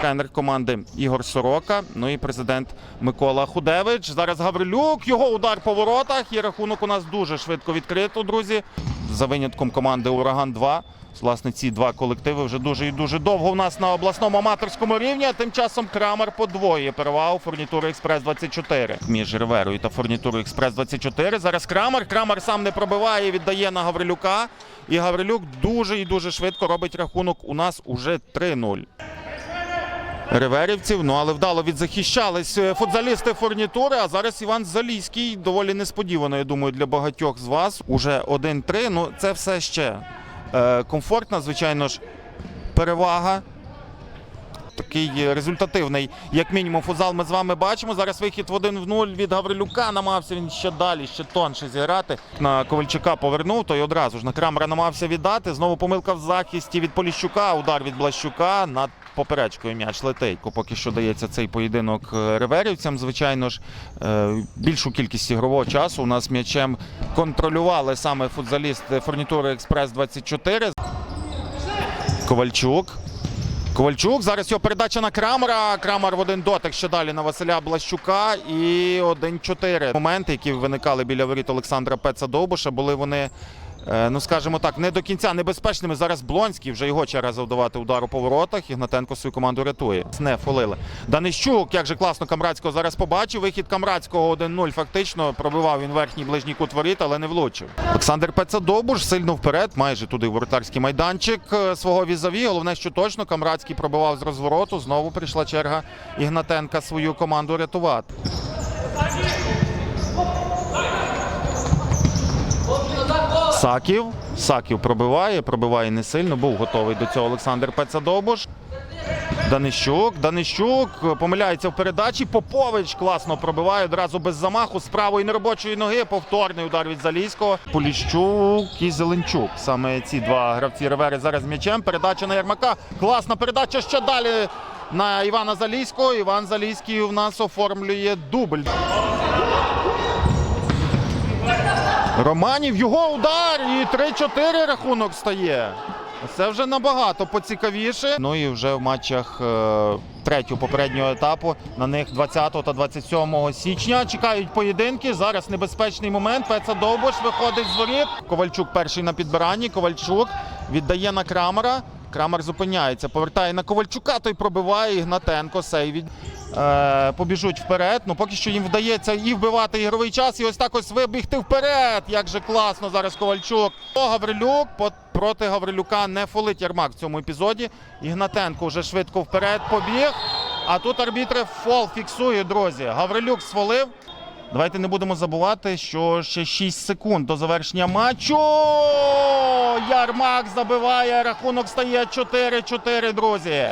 тренер команди Ігор Сорока. Ну і президент Микола Худевич. Зараз Гаврилюк. Його удар по воротах. І рахунок у нас дуже швидко відкрито, друзі. За винятком команди Ураган 2 Власне, ці два колективи вже дуже і дуже довго у нас на обласному аматорському рівні. А тим часом Крамер подвоює перевагу фурнітури Експрес 24 між Риверою та фурнітурою Експрес 24 Зараз Крамер. Крамер сам не пробиває, віддає на Гаврилюка. І Гаврилюк дуже і дуже швидко робить рахунок. У нас уже 3-0. Риверівців, ну але вдало відзахищались е, футзалісти фурнітури. А зараз Іван Заліський доволі несподівано, я думаю, для багатьох з вас. Уже 1-3. Ну це все ще е, комфортна, звичайно ж, перевага. Такий е, результативний, як мінімум, футзал ми з вами бачимо. Зараз вихід в 1 в 0 від Гаврилюка. Намагався він ще далі, ще тонше зіграти. На Ковальчука повернув, той одразу ж на Крамера намагався віддати. Знову помилка в захисті від Поліщука. Удар від Блащука. Над поперечкою м'яч летить. Поки що дається цей поєдинок е, реверівцям. Звичайно ж, е, більшу кількість ігрового часу у нас м'ячем контролювали саме футзалісти фурнітури Експрес 24 Ковальчук. Ковальчук. Зараз його передача на Крамера. Крамер в один дотик ще далі на Василя Блащука. І 1-4. Моменти, які виникали біля воріт Олександра Пеца Довбуша, були вони. Е, Ну, скажімо так, не до кінця небезпечними. Зараз Блонський вже його черга завдавати удару по воротах. Ігнатенко свою команду рятує. Не фолили. Данищук, як же класно Камрадського зараз побачив. Вихід Камрадського 1-0. Фактично пробивав він верхній ближній кут воріт, але не влучив. Олександр Пецадобуш сильно вперед, майже туди воротарський майданчик е, свого візаві. Головне, що точно Камрадський пробивав з розвороту. Знову прийшла черга Ігнатенка свою команду рятувати. Саків. Саків пробиває, пробиває не сильно. Був готовий до цього Олександр Пецадобуш. Данищук, Данищук помиляється в передачі. Попович класно пробиває одразу без замаху з правої неробочої ноги. Повторний удар від Залізького. Поліщук і Зеленчук. Саме ці два гравці ревери зараз м'ячем. Передача на Ярмака. Класна передача ще далі на Івана Залізького. Іван Залізький у нас оформлює дубль. Романів його удар і 3-4 рахунок стає. Це вже набагато поцікавіше. Ну і вже в матчах е, третього попереднього етапу на них 20 та 27 січня чекають поєдинки. Зараз небезпечний момент. Пеца Довбуш виходить з воріт. Ковальчук перший на підбиранні. Ковальчук віддає на Крамера. Крамер зупиняється, повертає на Ковальчука, той пробиває Ігнатенко, сейвід. Е, побіжуть вперед. Ну поки що їм вдається і вбивати ігровий час, і ось так ось вибігти вперед. Як же класно зараз Ковальчук. Гаврилюк проти Гаврилюка не фолить Ярмак в цьому епізоді. Ігнатенко вже швидко вперед побіг. А тут арбітри фол фіксує, друзі. Гаврилюк сфолив. Давайте не будемо забувати, що ще 6 секунд до завершення матчу. Ярмак забиває. Рахунок стає 4-4, друзі.